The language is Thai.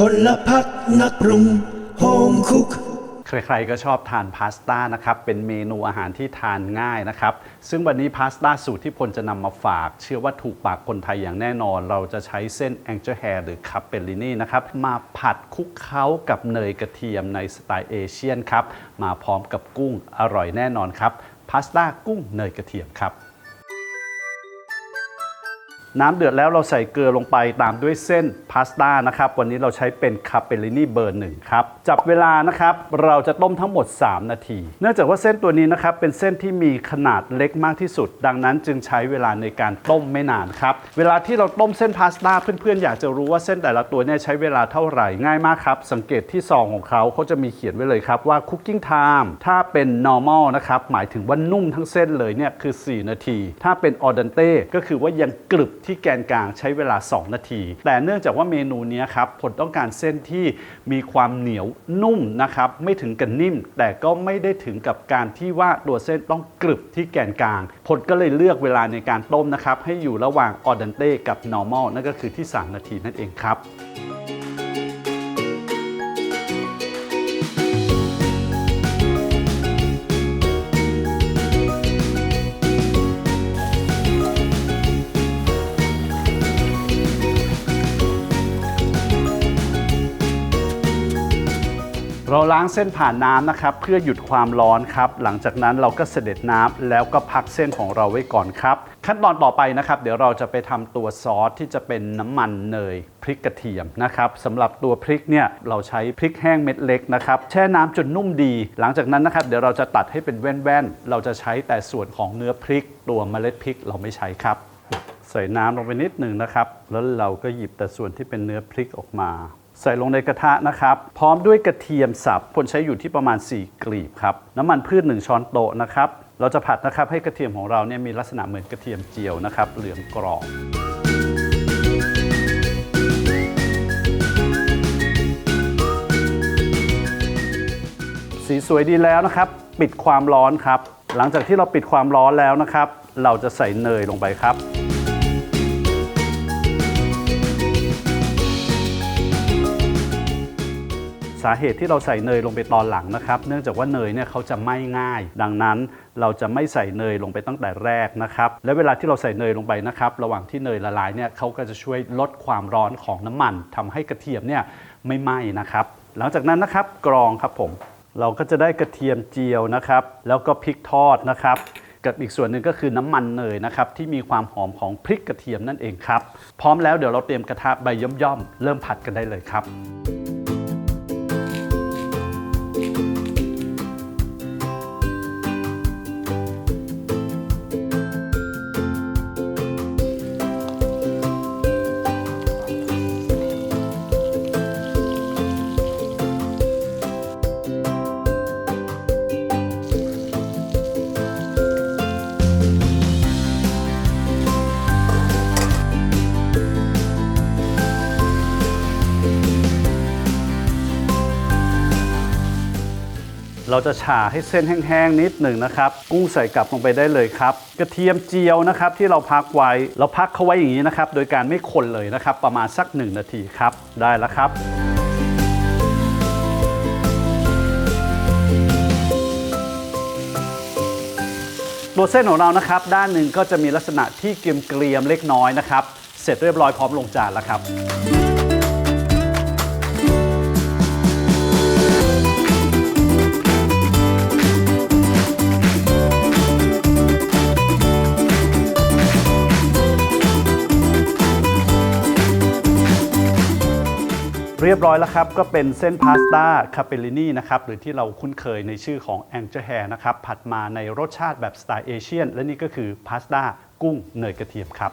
พลพักนักปรุงโฮมคุก ใครๆก็ชอบทานพาสต้านะครับ เป็นเมนูอาหารที่ทานง่ายนะครับ ซึ่งวันนี้พาสต้าสูตรที่พลจะนำมาฝาก เชื่อว่าถูกปากคนไทยอย่างแน่นอน เราจะใช้เส้นแองเจิลแฮร์หรือคัพเปลลินี่นะครับ มาผัดคลุกเคล้ากับเนยกระเทียมในสไตล์เอเชียนครับ มาพร้อมกับกุ้งอร่อยแน่นอนครับ พาสต้ากุ้งเนยกระเทียมครับ น้ำเดือดแล้วเราใส่เกลือลงไปตามด้วยเส้นพาสต้านะครับ วันนี้เราใช้เป็นคาเปลินีเบอร์หนึ่งครับ จับเวลานะครับ เราจะต้มทั้งหมด 3 นาที เนื่องจากว่าเส้นตัวนี้นะครับ เป็นเส้นที่มีขนาดเล็กมากที่สุด ดังนั้นจึงใช้เวลาในการต้มไม่นานครับ เวลาที่เราต้มเส้นพาสต้าเพื่อนๆ อยากจะรู้ว่าเส้นแต่ละตัวเนี่ยใช้เวลาเท่าไหร่ง่ายมากครับ สังเกตที่ซองของเขาเขาจะมีเขียนไว้เลยครับว่า cooking time ถ้าเป็น normal นะครับหมายถึงว่านุ่มทั้งเส้นเลยเนี่ยคือ 4 นาที ถ้าเป็น al dente ก็คือว่ายังกรึบที่แกนกลางใช้เวลา 2 นาที แต่เนื่องจากว่าเมนูนี้ครับผลต้องการเส้นที่มีความเหนียวนุ่มนะครับไม่ถึงกับนิ่ม แต่ก็ไม่ได้ถึงกับการที่ว่าตัวเส้นต้องกรึบที่แกนกลางผลก็เลยเลือกเวลาในการต้มนะครับให้อยู่ระหว่างออเดนเต้กับนอร์มอลนั่นก็คือที่ 3 นาทีนั่นเองครับ เราล้างเส้นผ่านน้ำนะครับ เพื่อหยุดความร้อนครับ หลังจากนั้นเราก็เสด็จน้ำแล้วก็พักเส้นของเราไว้ก่อนครับ ขั้นตอนต่อไปนะครับ เดี๋ยวเราจะไปทำตัวซอสที่จะเป็นน้ำมันเนยพริกกระเทียมนะครับสำหรับตัวพริกเนี่ยเราใช้พริกแห้งเม็ดเล็กนะครับแช่น้ำจนนุ่มดี หลังจากนั้นนะครับ เดี๋ยวเราจะตัดให้เป็นแว่นๆเราจะใช้แต่ส่วนของเนื้อพริก ตัวเมล็ดพริกเราไม่ใช้ครับ ใส่น้ำลงไปนิดหนึ่งนะครับ แล้วเราก็หยิบแต่ส่วนที่เป็นเนื้อพริกออกมา ใส่ลงในกระทะนะครับ พร้อมด้วยกระเทียมสับคนใช้อยู่ที่ประมาณ 4 กลีบครับ น้ำมันพืช 1 ช้อนโต๊ะนะครับ เราจะผัดนะครับให้กระเทียมของเราเนี่ยมีลักษณะเหมือนกระเทียมเจียวนะครับ เหลืองกรอบสีสวยดีแล้วนะครับ ปิดความร้อนครับ หลังจากที่เราปิดความร้อนแล้วนะครับ เราจะใส่เนยลงไปครับ สาเหตุที่เราใส่เนยลงไปตอนหลังนะครับ เนื่องจากว่าเนยเนี่ยเขาจะไหม้ง่าย ดังนั้นเราจะไม่ใส่เนยลงไปตั้งแต่แรกนะครับ และเวลาที่เราใส่เนยลงไปนะครับ ระหว่างที่เนยละลายเนี่ยเขาก็จะช่วยลดความร้อนของน้ำมันทำให้กระเทียมเนี่ยไม่ไหม้นะครับ หลังจากนั้นนะครับกรองครับผม เราก็จะได้กระเทียมเจียวนะครับ แล้วก็พริกทอดนะครับกับอีกส่วนหนึ่งก็คือน้ำมันเนยนะครับที่มีความหอมของพริกกระเทียมนั่นเองครับ พร้อมแล้วเดี๋ยวเราเตรียมกระทะใบย่อมๆเริ่มผัดกันได้เลยครับ เราจะฉ่าให้เส้นแห้งๆนิดหนึ่งนะครับ กุ้งใส่กลับลงไปได้เลยครับ กระเทียมเจียวนะครับที่เราพักไว้ เราพักเขาไว้อย่างนี้นะครับ โดยการไม่คนเลยนะครับ ประมาณสัก 1 นาทีครับ ได้แล้วครับ ตัวเส้นของเรานะครับ ด้านหนึ่งก็จะมีลักษณะที่เกรียมๆเล็กน้อยนะครับ เสร็จเรียบร้อยพร้อมลงจานแล้วครับ เรียบร้อยแล้วครับ ก็เป็นเส้นพาสต้าคาเปลินีนะครับ หรือที่เราคุ้นเคยในชื่อของแองเจ l แฮนะครับ ผัดมาในรสชาติแบบสไตล์เอเชียน และนี่ก็คือพาสต้ากุ้งเนยกระเทียมครับ